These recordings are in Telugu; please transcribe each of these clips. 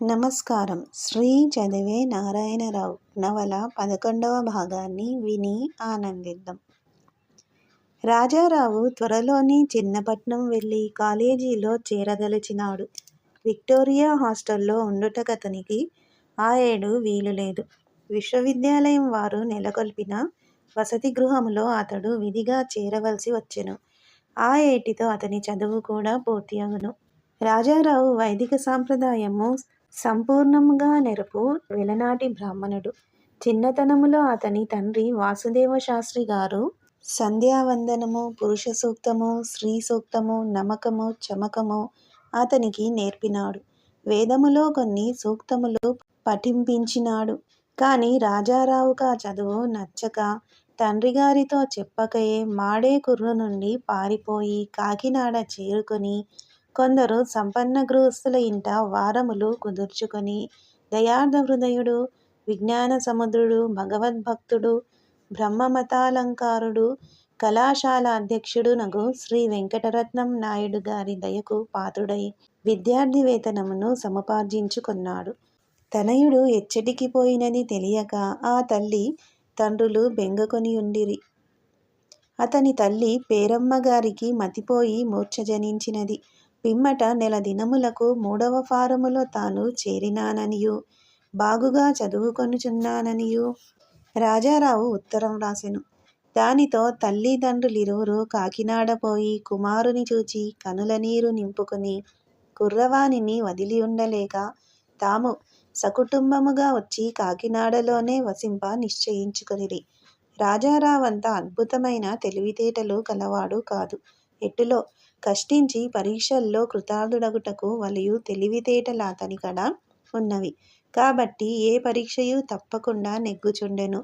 నమస్కారం. శ్రీ చదివే నారాయణరావు నవల పదకొండవ భాగాన్ని విని ఆనందిద్దాం. రాజారావు త్వరలోనే చిన్నపట్నం వెళ్ళి కాలేజీలో చేరదలచినాడు. విక్టోరియా హాస్టల్లో ఉండుటకతనికి ఆ ఏడు వీలు లేదు విశ్వవిద్యాలయం వారు నెలకొల్పిన వసతి గృహంలో అతడు విధిగా చేరవలసి వచ్చెను. ఆ ఏటితో అతని చదువు కూడా పూర్తి అవును రాజారావు వైదిక సాంప్రదాయము సంపూర్ణముగా నెరపు వెలనాటి బ్రాహ్మణుడు. చిన్నతనములో అతని తండ్రి వాసుదేవ శాస్త్రి గారు సంధ్యావందనము పురుష సూక్తము స్త్రీ సూక్తము నమకము చమకము అతనికి నేర్పినాడు. వేదములో కొన్ని సూక్తములు పఠింపించినాడు. కానీ రాజారావుకు ఆ చదువు నచ్చక తండ్రి గారితో చెప్పకయే మాడే కుర్రు నుండి పారిపోయి కాకినాడ చేరుకొని కొందరు సంపన్న గృహస్థుల ఇంట వారములు కుదుర్చుకొని దయార్థ హృదయుడు విజ్ఞాన సముద్రుడు భగవద్భక్తుడు బ్రహ్మమతాలంకారుడు కళాశాల అధ్యక్షుడు నగు శ్రీ వెంకటరత్నం నాయుడు గారి దయకు పాత్రుడై విద్యార్థి వేతనమును సముపార్జించుకున్నాడు తనయుడు ఎచ్చటికి పోయినది తెలియక ఆ తల్లి తండ్రులు బెంగకొని ఉండిరి అతని తల్లి పేరమ్మ గారికి మతిపోయి మూర్ఛ జనించినది. పిమ్మట నెల దినములకు మూడవ ఫారములో తాను చేరినాననియూ బాగుగా చదువుకొనుచున్నాననియూ రాజారావు ఉత్తరం వ్రాసెను. దానితో తల్లిదండ్రులిరువురు కాకినాడ పోయి కుమారుని చూచి నింపుకుని కుర్రవాణిని కుర్రవానిని ఉండలేక తాము సకుటుంబముగా వచ్చి కాకినాడలోనే వసింప నిశ్చయించుకొనిరి. రాజారావంత అద్భుతమైన తెలివితేటలు కలవాడు కాదు. ఎట్టులో కష్టించి పరీక్షల్లో కృతార్థుడగుటకు వలయు తెలివితేటలతనికడ ఉన్నవి. కాబట్టి ఏ పరీక్షయూ తప్పకుండా నెగ్గుచుండెను.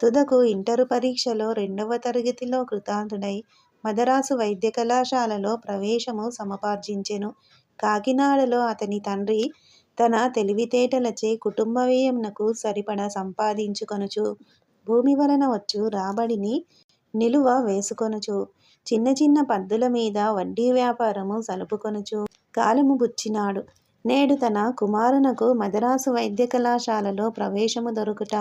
తుదకు ఇంటరు పరీక్షలో రెండవ తరగతిలో కృతార్థుడై మదరాసు వైద్య కళాశాలలో ప్రవేశము సమపార్జించెను కాకినాడలో అతని తండ్రి తన తెలివితేటలచే కుటుంబ వ్యయంనకు సరిపడ సంపాదించుకొనుచు భూమి వలన వచ్చు రాబడిని నిలువ వేసుకొనుచు చిన్న చిన్న పద్దుల మీద వడ్డీ వ్యాపారము సలుపుకొనుచు కాలము బుచ్చినాడు. నేడు తన కుమారునకు మదరాసు వైద్య కళాశాలలో ప్రవేశము దొరుకుట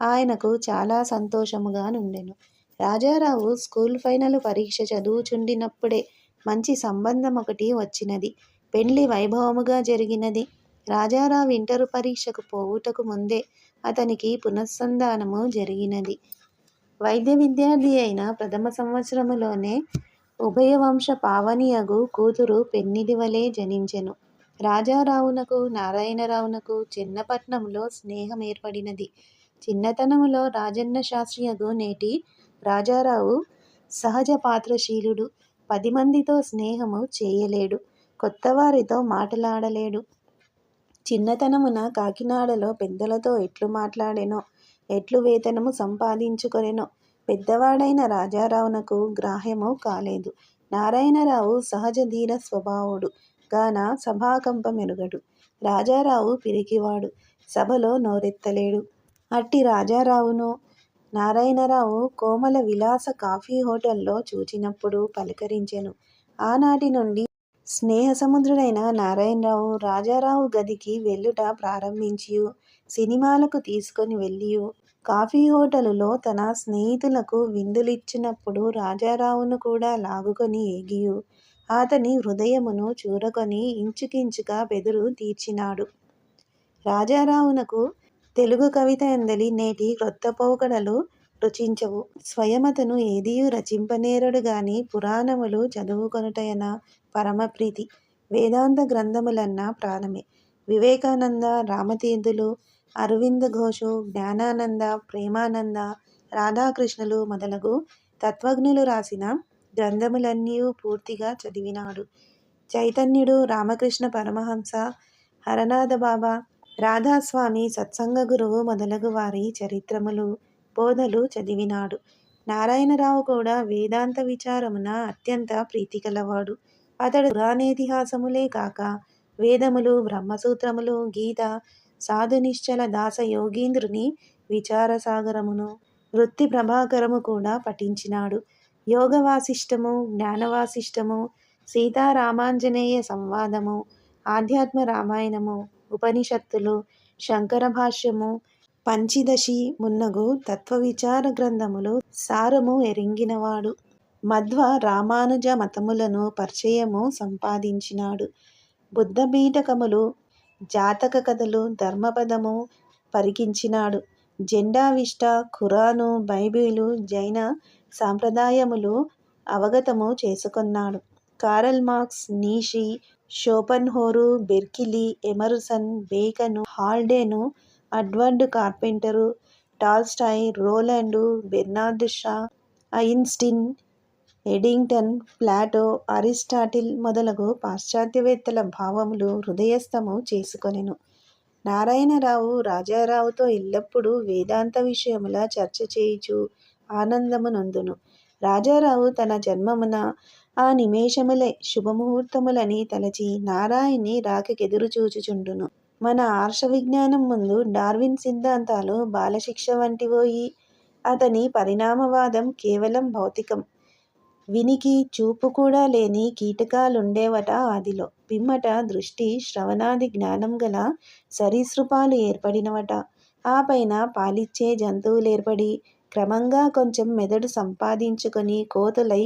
ఆయనకు చాలా సంతోషముగా నుండెను. రాజారావు స్కూల్ ఫైనల్ పరీక్ష చదువుచుండినప్పుడే మంచి సంబంధం ఒకటి వచ్చినది. పెండ్లి వైభవముగా జరిగినది. రాజారావు ఇంటరు పరీక్షకు పోవుటకు ముందే అతనికి పునఃసంధానము జరిగినది. వైద్య విద్యార్థి అయిన ప్రథమ సంవత్సరములోనే ఉభయవంశ పావనియగు కూతురు పెన్నిది వలె జనించెను. రాజారావునకు నారాయణరావునకు చిన్నపట్నములో స్నేహమేర్పడినది. చిన్నతనములో రాజన్న శాస్త్రియగు నేటి రాజారావు సహజ పాత్రశీలుడు పదిమందితో స్నేహము చేయలేడు. కొత్తవారితో మాటలాడలేడు. చిన్నతనమున కాకినాడలో పెద్దలతో ఎట్లు మాట్లాడెనో, ఎట్లు వేతనము సంపాదించుకొనెనో పెద్దవాడైన రాజారావునకు గ్రాహ్యము కాలేదు. నారాయణరావు సహజ ధీర స్వభావుడు గాన సభాకంప మెరుగడు రాజారావు పిరికివాడు. సభలో నోరెత్తలేడు. అట్టి రాజారావును నారాయణరావు కోమల విలాస కాఫీ హోటల్లో చూచినప్పుడు పలకరించెను. ఆనాటి నుండి స్నేహసముద్రుడైన నారాయణరావు రాజారావు గదికి వెళ్ళుట ప్రారంభించి సినిమాలకు తీసుకొని వెళ్ళి కాఫీ హోటలులో తన స్నేహితులకు విందులిచ్చినప్పుడు రాజారావును కూడా లాగుకొని ఎగియు అతని హృదయమును చూరకొని ఇంచుకించుగా బెదురు తీర్చినాడు. రాజారావునకు తెలుగు కవిత ఎందలి నేటి క్రొత్త పోకడలు రుచించవు. స్వయమతను ఏదియు రచింపనేరడు గాని పురాణములు చదువుకొనుటయన పరమప్రీతి. వేదాంత గ్రంథములన్న ప్రాణమే. వివేకానంద, రామతీర్థులు, అరవింద ఘోషు, జ్ఞానానంద, ప్రేమానంద, రాధాకృష్ణులు మొదలగు తత్వజ్ఞులు రాసిన గ్రంథములన్నీ పూర్తిగా చదివినాడు. చైతన్యుడు, రామకృష్ణ పరమహంస, హరనాథ బాబా రాధాస్వామి సత్సంగ గురువు మొదలగు వారి చరిత్రములు, బోధలు చదివినాడు. నారాయణరావు కూడా వేదాంత విచారమున అత్యంత ప్రీతిగలవాడు. అతడు పురాణేతిహాసములే కాక వేదములు, బ్రహ్మసూత్రములు, గీత, సాధునిశ్చల దాస యోగీంద్రుని విచారసాగరమును, వృత్తి ప్రభాకరము కూడా పఠించినాడు. యోగవాసిష్టము జ్ఞానవాసిష్టము సీతారామాంజనేయ సంవాదము, ఆధ్యాత్మ రామాయణము, ఉపనిషత్తులు శంకర భాష్యము పంచిదశి మున్నగు తత్వవిచార గ్రంథములు సారము ఎరింగినవాడు. మధ్వ రామానుజ మతములను పరిచయము సంపాదించినాడు. బుద్ధపీఠకములు జాతక కథలు ధర్మపదము పరికించినాడు. Zend Avesta Quran Bible Jaina సాంప్రదాయములు అవగతము చేసుకొన్నాడు. Karl Marx Nietzsche Schopenhauer Berkeley Emerson Bacon Haldane Edward Carpenter Tolstoy Rolland Bernard Shaw Einstein Eddington Plato Aristotle మొదలగు పాశ్చాత్యవేత్తల భావములు హృదయస్థము చేసుకొనెను. నారాయణరావు రాజారావుతో ఎల్లప్పుడూ వేదాంత విషయముల చర్చ చేయుచు ఆనందమునందును. రాజారావు తన జన్మమున ఆ నిమేషములే శుభముహూర్తములని తలచి నారాయణి రాకకెదురుచూచుచుండును మన ఆర్ష విజ్ఞానం ముందు డార్విన్ సిద్ధాంతాలు బాలశిక్ష వంటివోయి అతని పరిణామవాదం కేవలం భౌతికం. వినికి చూపు కూడా లేని కీటకాలుండేవట ఆదిలో. పిమ్మట దృష్టి శ్రవణాది జ్ఞానం గల సరీసృపాలు ఏర్పడినవట. ఆ పైన పాలిచ్చే జంతువులేర్పడి క్రమంగా కొంచెం మెదడు సంపాదించుకొని కోతులై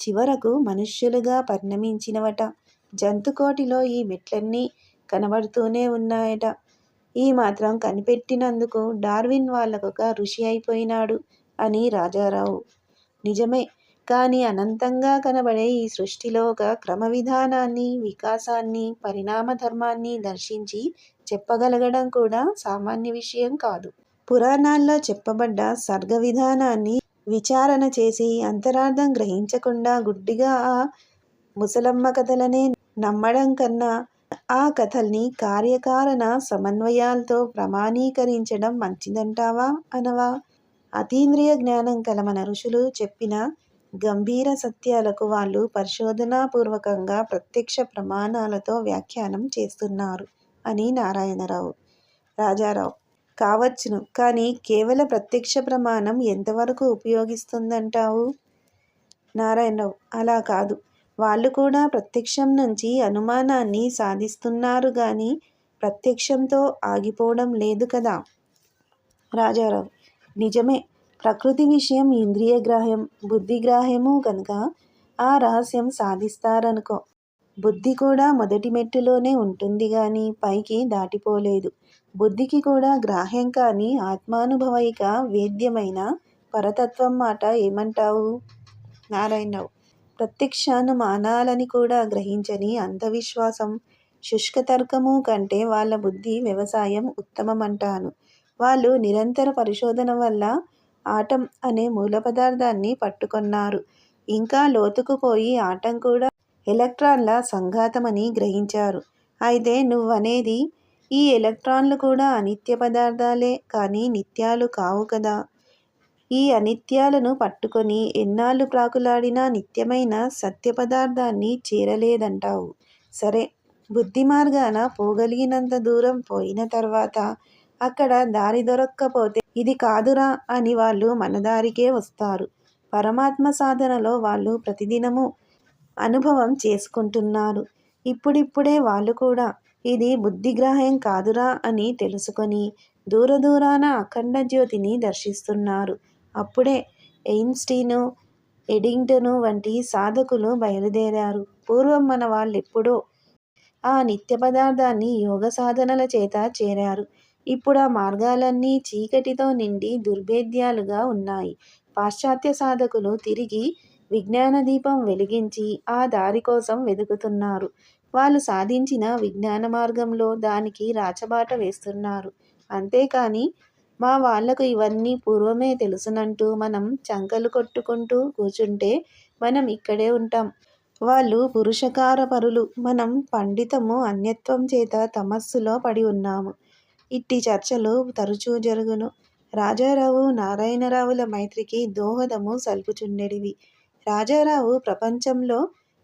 చివరకు మనుష్యులుగా పరిణమించినవట. జంతుకోటిలో ఈ మెట్లన్నీ కనబడుతూనే ఉన్నాయట. ఈ మాత్రం కనిపెట్టినందుకు డార్విన్ వాళ్ళకొక ఋషి అయిపోయినాడు అని రాజారావు. నిజమే కానీ అనంతంగా కనబడే ఈ సృష్టిలో ఒక క్రమ విధానాన్ని వికాసాన్ని పరిణామ ధర్మాన్ని దర్శించి చెప్పగలగడం కూడా సామాన్య విషయం కాదు. పురాణాల్లో చెప్పబడ్డ సర్గ విధానాన్ని విచారణ చేసి అంతరార్థం గ్రహించకుండా గుడ్డిగా ఆ ముసలమ్మ కథలనే నమ్మడం కన్నా ఆ కథల్ని కార్యకారణ సమన్వయాలతో ప్రమాణీకరించడం మంచిదంటావా అనవా? అతీంద్రియ జ్ఞానం కల మన ఋషులు చెప్పిన గంభీర సత్యాలకు వాళ్ళు పరిశోధనాపూర్వకంగా ప్రత్యక్ష ప్రమాణాలతో వ్యాఖ్యానం చేస్తున్నారు అని నారాయణరావు రాజారావు. కావచ్చును కానీ కేవల ప్రత్యక్ష ప్రమాణం ఎంతవరకు ఉపయోగిస్తుందంటావు? నారాయణరావు అలా కాదు. వాళ్ళు కూడా ప్రత్యక్షం నుంచి అనుమానాన్ని సాధిస్తున్నారు గాని ప్రత్యక్షంతో ఆగిపోవడం లేదు కదా? రాజారావు నిజమే. ప్రకృతి విషయం ఇంద్రియగ్రాహ్యం బుద్ధిగ్రాహ్యము కనుక ఆ రహస్యం సాధిస్తారనుకో. బుద్ధి కూడా మొదటి మెట్టులోనే ఉంటుంది గాని పైకి దాటిపోలేదు. బుద్ధికి కూడా గ్రాహ్యం కాని ఆత్మానుభవైక వేద్యమైన పరతత్వం మాట ఏమంటావు? నారాయణరావు ప్రత్యక్షానుమానాలని కూడా గ్రహించని అంధవిశ్వాసం శుష్క తర్కము కంటే వాళ్ళ బుద్ధి వ్యవసాయం ఉత్తమమంటాను. వాళ్ళు నిరంతర పరిశోధన వల్ల ఆటం అనే మూల పదార్థాన్ని పట్టుకొన్నారు. ఇంకా లోతుకు పోయి ఆటం కూడా ఎలక్ట్రాన్ల సంఘాతమని గ్రహించారు. అయితే నువ్వనేది ఈ ఎలక్ట్రాన్లు కూడా అనిత్య పదార్థాలే కానీ నిత్యాలు కావు కదా. ఈ అనిత్యాలను పట్టుకొని ఎన్నాళ్ళు ప్రాకులాడినా నిత్యమైన సత్య పదార్థాన్ని చేరలేదంటావు. సరే బుద్ధి మార్గాన పోగలిగినంత దూరం పోయిన తర్వాత అక్కడ దారి దొరక్కపోతే ఇది కాదురా అని వాళ్ళు మన దారికే వస్తారు. పరమాత్మ సాధనలో వాళ్ళు ప్రతిదినము అనుభవం చేసుకుంటున్నారు. ఇప్పుడిప్పుడే వాళ్ళు కూడా ఇది బుద్ధిగ్రాహ్యం కాదురా అని తెలుసుకొని దూర దూరాన అఖండ జ్యోతిని దర్శిస్తున్నారు. అప్పుడే ఎయిన్స్టీను ఎడింగ్టను వంటి సాధకులు బయలుదేరారు. పూర్వం మన వాళ్ళెప్పుడో ఆ నిత్య పదార్థాన్ని యోగ సాధనల చేత చేరారు. ఇప్పుడు ఆ మార్గాలన్నీ చీకటితో నిండి దుర్భేద్యాలుగా ఉన్నాయి. పాశ్చాత్య సాధకులు తిరిగి విజ్ఞాన దీపం వెలిగించి ఆ దారి కోసం వెతుకుతున్నారు. వాళ్ళు సాధించిన విజ్ఞాన మార్గంలో దానికి రాచబాట వేస్తున్నారు. అంతేకాని మా వాళ్ళకు ఇవన్నీ పూర్వమే తెలుసునంటూ మనం చంకలు కొట్టుకుంటూ కూర్చుంటే మనం ఇక్కడే ఉంటాం. వాళ్ళు పురుషకార పరులు. మనం పండితము అన్యత్వం చేత తమస్సులో పడి ఉన్నాము. ఇట్టి చర్చలు తరచూ జరుగును. రాజారావు నారాయణరావుల మైత్రికి దోహదము సల్పుచుండెడివి. రాజారావు ప్రపంచంలో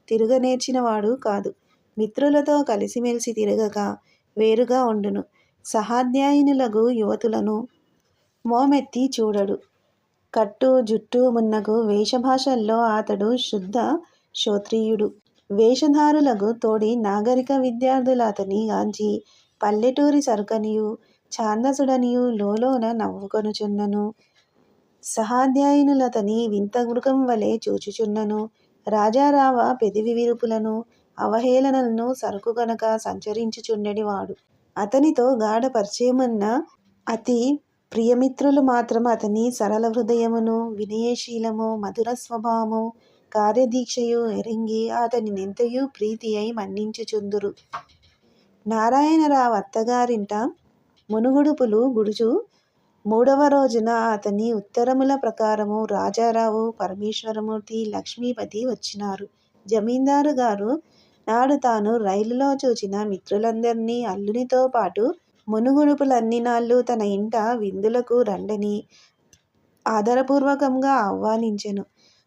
తిరగనేర్చినవాడు కాదు. మిత్రులతో కలిసిమెలిసి తిరగక వేరుగా ఉండును. సహాధ్యాయునులకు యువతులను మోమెత్తి చూడడు. కట్టు జుట్టు మున్నగు వేషభాషల్లో అతడు శుద్ధ శ్రోత్రియుడు వేషధారులకు తోడి నాగరిక విద్యార్థులు అతని గాంచి పల్లెటూరి సరుకనియు ఛాందసుడనియు లోలోన నవ్వుకొనుచున్నను. సహాధ్యాయునులతని వింత మృగం వలె చూచుచున్నను. రాజారావ పెదివి విరుపులను అవహేళనలను సరుకు గనక సంచరించుచుండెడివాడు. అతనితో గాఢ పరిచయమున్న అతి ప్రియమిత్రులు మాత్రం అతని సరళ హృదయమును వినయశీలము మధుర స్వభావము కార్యదీక్షయు ఎరింగి అతని నింతయు ప్రీతి అయి మన్నించుచుందురు. నారాయణరావు అత్తగారింట మునుగుడుపులు గుడుచు మూడవ రోజున అతని ఉత్తరముల ప్రకారము రాజారావు పరమేశ్వరమూర్తి లక్ష్మీపతి వచ్చినారు. జమీందారు గారు నాడు తాను రైలులో చూచిన మిత్రులందరినీ అల్లునితో పాటు మునుగుడుపులన్నినాళ్ళు తన ఇంట విందులకు రండని ఆదరపూర్వకంగా ఆహ్వానించెను.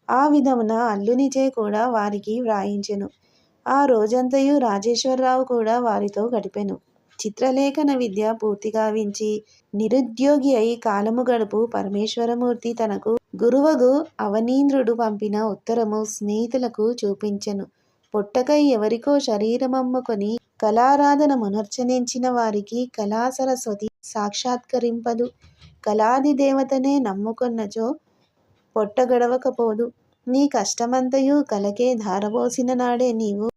ఆ విధమున అల్లునిచే కూడా వారికి వ్రాయించెను. ఆ రోజంతయు రాజేశ్వరరావు కూడా వారితో గడిపెను. చిత్రలేఖన విద్య పూర్తి గావించి నిరుద్యోగి అయి కాలము గడుపు పరమేశ్వరమూర్తి తనకు గురువగు అవనీంద్రుడు పంపిన ఉత్తరము స్నేహితులకు చూపించెను. పొట్టకై ఎవరికో శరీరమమ్ముకొని కళారాధన మనర్చనించిన వారికి కళా సరస్వతి సాక్షాత్కరింపదు. కళాది దేవతనే నమ్ముకొన్నచో పొట్టగడవకపోదు. నీ కష్టమంతయు కలకే ధారబోసిన నాడే నీవు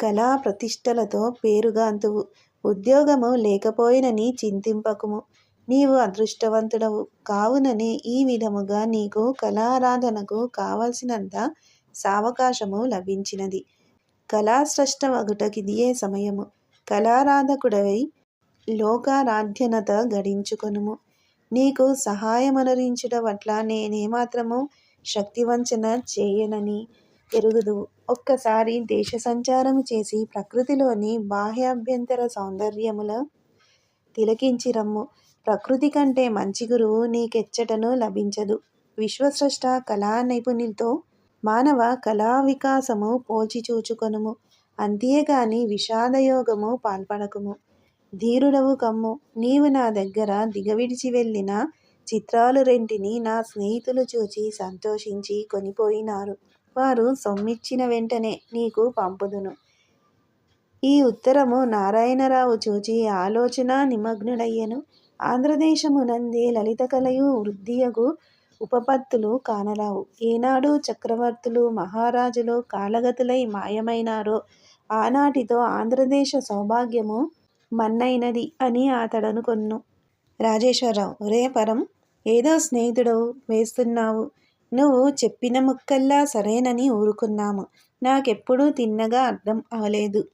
కళా ప్రతిష్టలతో పేరుగాంతువు ఉద్యోగము లేకపోయినని చింతింపకుము. నీవు అదృష్టవంతుడవు. కావుననే ఈ విధముగా నీకు కళారాధనకు కావలసినంత సావకాశము లభించినది. కళాస్రష్టవగుటకిదియే సమయము. కళారాధకుడవై లోకారాధ్యనత గడించుకొనుము. నీకు సహాయమనరించుట పట్ల నేనేమాత్రము శక్తివంచన చేయనని ఎరుగుదువు. ఒక్కసారి దేశ సంచారము చేసి ప్రకృతిలోని బాహ్యాభ్యంతర సౌందర్యముల తిలకించి రమ్ము ప్రకృతి కంటే మంచి గురువు నీకెచ్చటను లభించదు. విశ్వస్రష్ట కళా నైపుణ్యంతో మానవ కళా వికాసము పోల్చి చూచుకొనుము అంతేగాని విషాదయోగము పాల్పడకుము. ధీరుడవు కమ్ము. నీవు నా దగ్గర దిగవిడిచి వెళ్ళిన చిత్రాలు రెంటిని నా స్నేహితులు చూచి సంతోషించి కొనిపోయినారు. వారు సొమ్మిచ్చిన వెంటనే నీకు పంపుదును. ఈ ఉత్తరము నారాయణరావు చూచి ఆలోచన నిమగ్నుడయ్యను. ఆంధ్రదేశమునందే లలిత కళయు వృద్ధియగు ఉపపత్తులు కానరావు. ఏనాడు చక్రవర్తులు మహారాజులు కాలగతులై మాయమైనారో ఆనాటితో ఆంధ్రదేశ సౌభాగ్యము మన్నైనది అని అతడనుకొన్ను రాజేశ్వరరావు ఒరే పరం ఏదో స్నేహితుడవు వేస్తున్నావు. నువ్వు చెప్పిన ముక్కల్లా సరేనని ఊరుకున్నాము. నాకెప్పుడూ తిన్నగా అర్థం అవలేదు.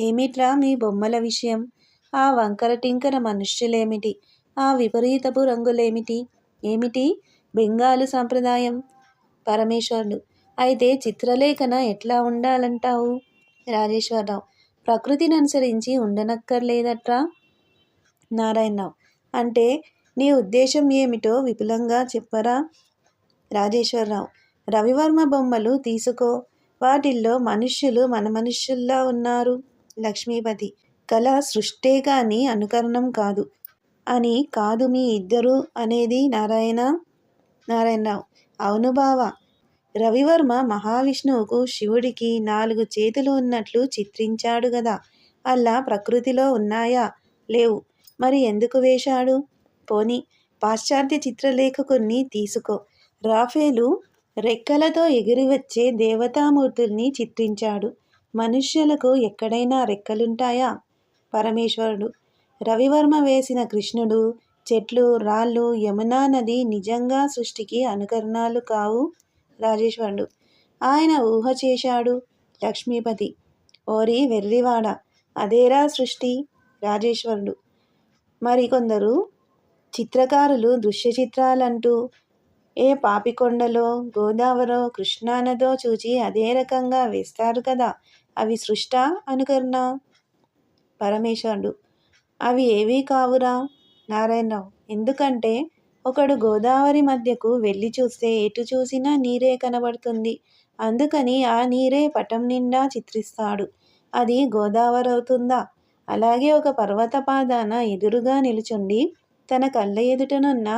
ఏమిట్రా మీ బొమ్మల విషయం? ఆ వంకర టింకర మనుష్యులేమిటి? ఆ విపరీతపు రంగులేమిటి? ఏమిటి? బెంగాలు సంప్రదాయం. పరమేశ్వరుడు. అయితే చిత్రలేఖన ఎట్లా ఉండాలంటావు? రాజేశ్వరరావు. ప్రకృతిని అనుసరించి ఉండనక్కర్లేదట్రా? నారాయణరావు. అంటే నీ ఉద్దేశం ఏమిటో విపులంగా చెప్పరా? రాజేశ్వరరావు. రవివర్మ బొమ్మలు తీసుకో. వాటిల్లో మనుష్యులు మన మనుష్యుల్లా ఉన్నారు. లక్ష్మీపతి. కళ సృష్టే కానీ అనుకరణం కాదు. అని కాదు మీ ఇద్దరు అనేది నారాయణ? నారాయణరావు అవును బావ. రవివర్మ మహావిష్ణువుకు శివుడికి నాలుగు చేతులు ఉన్నట్లు చిత్రించాడు గదా. అలా ప్రకృతిలో ఉన్నాయా? లేవు. మరి ఎందుకు వేశాడు? పోని పాశ్చాత్య చిత్రలేఖకుని తీసుకో. రాఫేలు రెక్కలతో ఎగిరివచ్చే దేవతామూర్తుల్ని చిత్రించాడు. మనుష్యులకు ఎక్కడైనా రెక్కలుంటాయా? పరమేశ్వరుడు. రవివర్మ వేసిన కృష్ణుడు చెట్లు రాళ్ళు యమునా నది నిజంగా సృష్టికి అనుకరణాలు కావు? రాజేశ్వరుడు. ఆయన ఊహ చేశాడు లక్ష్మీపతి. ఓరి వెర్రివాడ అదేరా సృష్టి? రాజేశ్వరుడు. మరికొందరు చిత్రకారులు దృశ్య చిత్రాలంటూ ఏ పాపికొండలో గోదావరో కృష్ణానదో చూచి అదే రకంగా వేస్తారు కదా అవి సృష్ట అనుకరణ? పరమేశ్వరుడు. అవి ఏవీ కావురా? నారాయణరావు. ఎందుకంటే ఒకడు గోదావరి మధ్యకు వెళ్ళి చూస్తే ఎటు చూసినా నీరే కనబడుతుంది. అందుకని ఆ నీరే పటం నిండా చిత్రిస్తాడు. అది గోదావరి అవుతుందా అలాగే ఒక పర్వత పాదాన ఎదురుగా నిలుచుండి తన కళ్ళ ఎదుటనున్న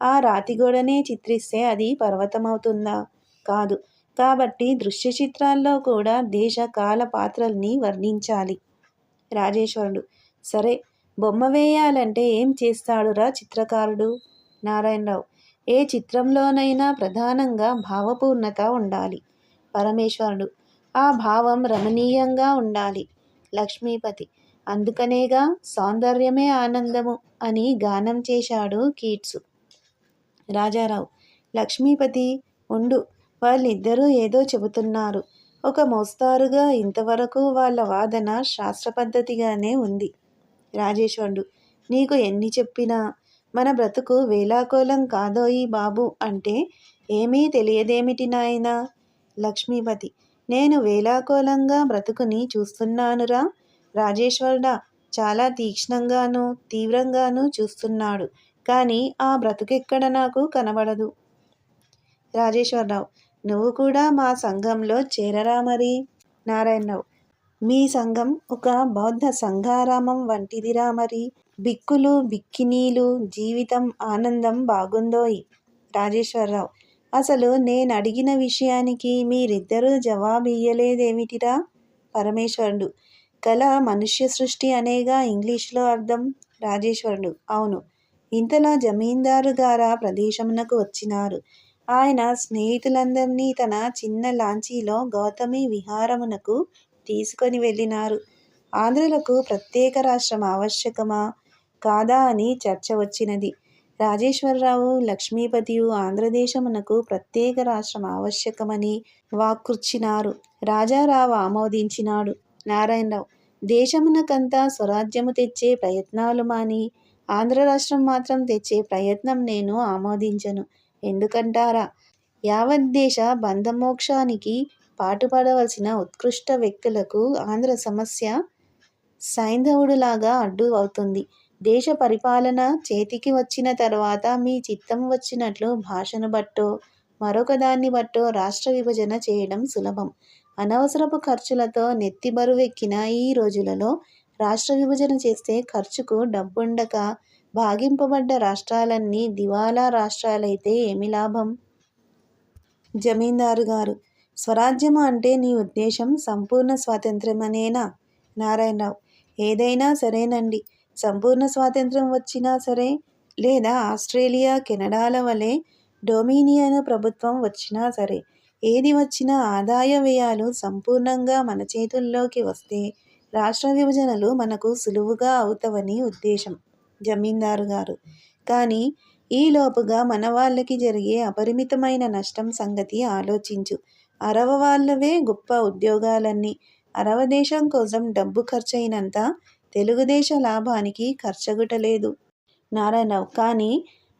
ఆ రాతిగోడనే చిత్రిస్తే అది పర్వతమవుతుందా? కాదు. కాబట్టి దృశ్య చిత్రాల్లో కూడా దేశ కాల పాత్రల్ని వర్ణించాలి. రాజేశ్వరుడు. సరే బొమ్మ వేయాలంటే ఏం చేస్తాడురా చిత్రకారుడు? నారాయణరావు. ఏ చిత్రంలోనైనా ప్రధానంగా భావపూర్ణత ఉండాలి. పరమేశ్వరుడు. ఆ భావం రమణీయంగా ఉండాలి. లక్ష్మీపతి. అందుకనేగా సౌందర్యమే ఆనందము అని గానం చేశాడు కీట్సు. రాజారావు. లక్ష్మీపతి ఉండు. వాళ్ళిద్దరూ ఏదో చెబుతున్నారు. ఒక మోస్తారుగా ఇంతవరకు వాళ్ళ వాదన శాస్త్ర పద్ధతిగానే ఉంది. రాజేశ్వరుడు నీకు ఎన్ని చెప్పినా? మన బ్రతుకు వేలాకోలం కాదోయి బాబు అంటే ఏమీ తెలియదేమిటి నాయనా? లక్ష్మీపతి. నేను వేలాకోలంగా బ్రతుకుని చూస్తున్నానురా. రాజేశ్వరుడా చాలా తీక్ష్ణంగాను తీవ్రంగానూ చూస్తున్నాడు. కానీ ఆ బ్రతుకెక్కడ నాకు కనబడదు. రాజేశ్వరరావు నువ్వు కూడా మా సంఘంలో చేరరా మరి? నారాయణరావు. మీ సంఘం ఒక బౌద్ధ సంఘారామం వంటిదిరా మరి. బిక్కులు బిక్కినీలు జీవితం ఆనందం బాగుందోయ్ రాజేశ్వరరావు. అసలు నేను అడిగిన విషయానికి మీరిద్దరూ జవాబు ఇయ్యలేదేమిటిరా పరమేశ్వరుడు. కళ మనుష్య సృష్టి అనేగా ఇంగ్లీష్లో అర్థం. రాజేశ్వరుడు. అవును. ఇంతలో జమీందారు గారా ప్రదేశమునకు వచ్చినారు. ఆయన స్నేహితులందరినీ తన చిన్న లాంచీలో గౌతమి విహారమునకు తీసుకొని వెళ్ళినారు. ఆంధ్రులకు ప్రత్యేక రాష్ట్రం ఆవశ్యకమా? కాదా అని చర్చ వచ్చినది. రాజేశ్వరరావు లక్ష్మీపతియు ఆంధ్రదేశమునకు ప్రత్యేక రాష్ట్రం ఆవశ్యకమని వాక్కుర్చినారు రాజారావు ఆమోదించినాడు. నారాయణరావు దేశమునకంతా స్వరాజ్యము తెచ్చే ప్రయత్నాలు మాని ఆంధ్ర రాష్ట్రం మాత్రం తెచ్చే ప్రయత్నం నేను ఆమోదించను. ఎందుకంటారా? యావత్ దేశ బంధమోక్షానికి పాటుపడవలసిన ఉత్కృష్ట వ్యక్తులకు ఆంధ్ర సమస్య సైంధవుడులాగా అడ్డు అవుతుంది. దేశ పరిపాలన చేతికి వచ్చిన తర్వాత మీ చిత్తం వచ్చినట్లు భాషను బట్టో మరొక దాన్ని బట్టో రాష్ట్ర విభజన చేయడం సులభం. అనవసరపు ఖర్చులతో నెత్తి బరువెక్కిన ఈ రోజులలో రాష్ట్ర విభజన చేస్తే ఖర్చుకు డబ్బుండక భాగింపబడ్డ రాష్ట్రాలన్నీ దివాలా రాష్ట్రాలైతే ఏమి లాభం? జమీందారు గారు స్వరాజ్యము అంటే నీ ఉద్దేశం సంపూర్ణ స్వాతంత్ర్యమనేనా? నారాయణరావు. ఏదైనా సరేనండి. సంపూర్ణ స్వాతంత్రం వచ్చినా సరే లేదా ఆస్ట్రేలియా కెనడాల వలె డొమినియన్ ప్రభుత్వం వచ్చినా సరే ఏది వచ్చినా ఆదాయ వ్యయాలు సంపూర్ణంగా మన చేతుల్లోకి వస్తే రాష్ట్ర విభజనలు మనకు సులువుగా అవుతావని ఉద్దేశం. జమీందారు గారు. కానీ ఈలోపుగా మన వాళ్ళకి జరిగే అపరిమితమైన నష్టం సంగతి ఆలోచించు. అరవ వాళ్ళవే గొప్ప ఉద్యోగాలన్నీ. అరవ దేశం కోసం డబ్బు ఖర్చయినంత తెలుగుదేశ లాభానికి ఖర్చగుటలేదు. నారాయణరావు కానీ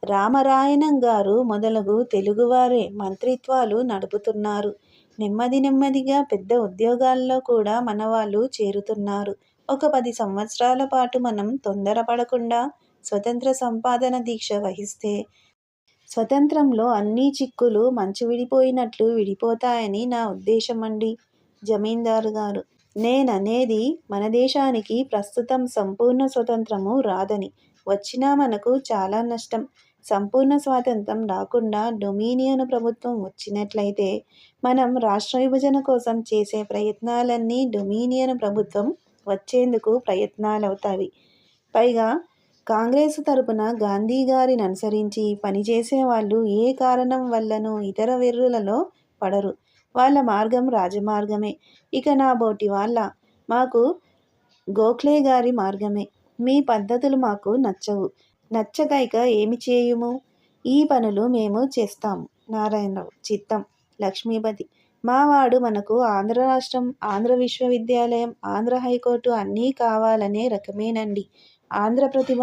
రామరాయణం గారు మొదలగు తెలుగువారే మంత్రిత్వాలు నడుపుతున్నారు. నెమ్మది నెమ్మదిగా పెద్ద ఉద్యోగాల్లో కూడా మన వాళ్ళు చేరుతున్నారు. ఒక పది సంవత్సరాల పాటు మనం తొందరపడకుండా స్వతంత్ర సంపాదన దీక్ష వహిస్తే స్వతంత్రంలో అన్ని చిక్కులు మంచు విడిపోయినట్లు విడిపోతాయని నా ఉద్దేశం అండి జమీందారు గారు. నేననేది మన దేశానికి ప్రస్తుతం సంపూర్ణ స్వతంత్రము రాదని. వచ్చినా మనకు చాలా నష్టం. సంపూర్ణ స్వాతంత్రం రాకుండా డొమినియన్ ప్రభుత్వం వచ్చినట్లయితే మనం రాష్ట్ర విభజన కోసం చేసే ప్రయత్నాలన్నీ డొమినియన్ ప్రభుత్వం వచ్చేందుకు ప్రయత్నాలవుతాయి. పైగా కాంగ్రెస్ తరపున గాంధీ గారిని అనుసరించి పనిచేసే వాళ్ళు ఏ కారణం వల్లనూ ఇతర వెర్రులలో పడరు. వాళ్ళ మార్గం రాజమార్గమే. ఇక నా బోటి వాళ్ళ. మాకు గోఖలే గారి మార్గమే. మీ పద్ధతులు మాకు నచ్చవు. నచ్చకైక ఏమి చేయుము? ఈ పనులు మేము చేస్తాము నారాయణరావు చిత్తం. లక్ష్మీపతి. మావాడు మనకు ఆంధ్ర రాష్ట్రం ఆంధ్ర విశ్వవిద్యాలయం ఆంధ్ర హైకోర్టు అన్నీ కావాలనే రకమేనండి. ఆంధ్ర ప్రతిభ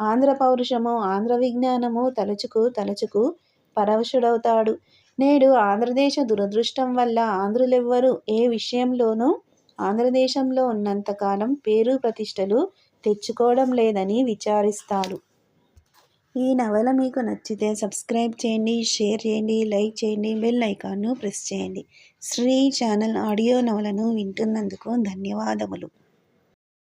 ఆంధ్ర పౌరుషము ఆంధ్ర విజ్ఞానము తలచుకు తలచుకు పరవశుడవుతాడు. నేడు ఆంధ్రదేశ దురదృష్టం వల్ల ఆంధ్రులెవ్వరూ ఏ విషయంలోనూ ఆంధ్రదేశంలో ఉన్నంతకాలం పేరు ప్రతిష్టలు తెచ్చుకోవడం లేదని విచారిస్తారు. ఈ నవల మీకు నచ్చితే సబ్స్క్రైబ్ చేయండి షేర్ చేయండి లైక్ చేయండి బెల్ ఐకాన్ను ప్రెస్ చేయండి. శ్రీ ఛానల్ ఆడియో నవలను వింటున్నందుకు ధన్యవాదములు.